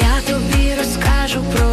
Я тобі розкажу про.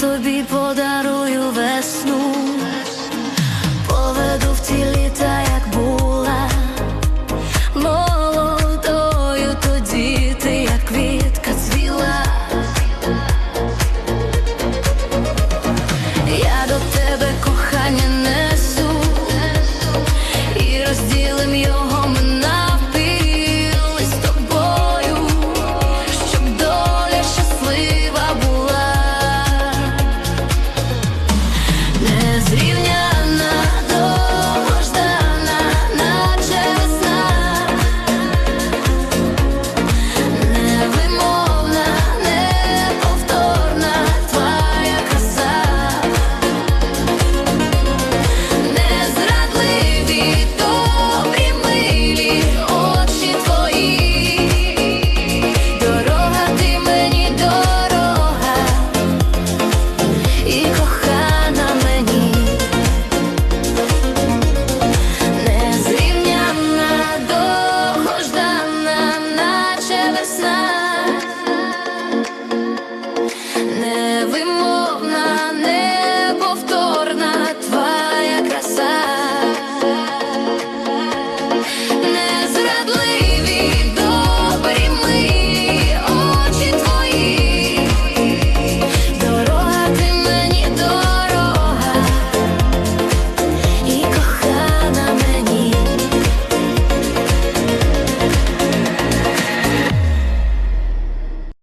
тобі подарую весну. really The sun.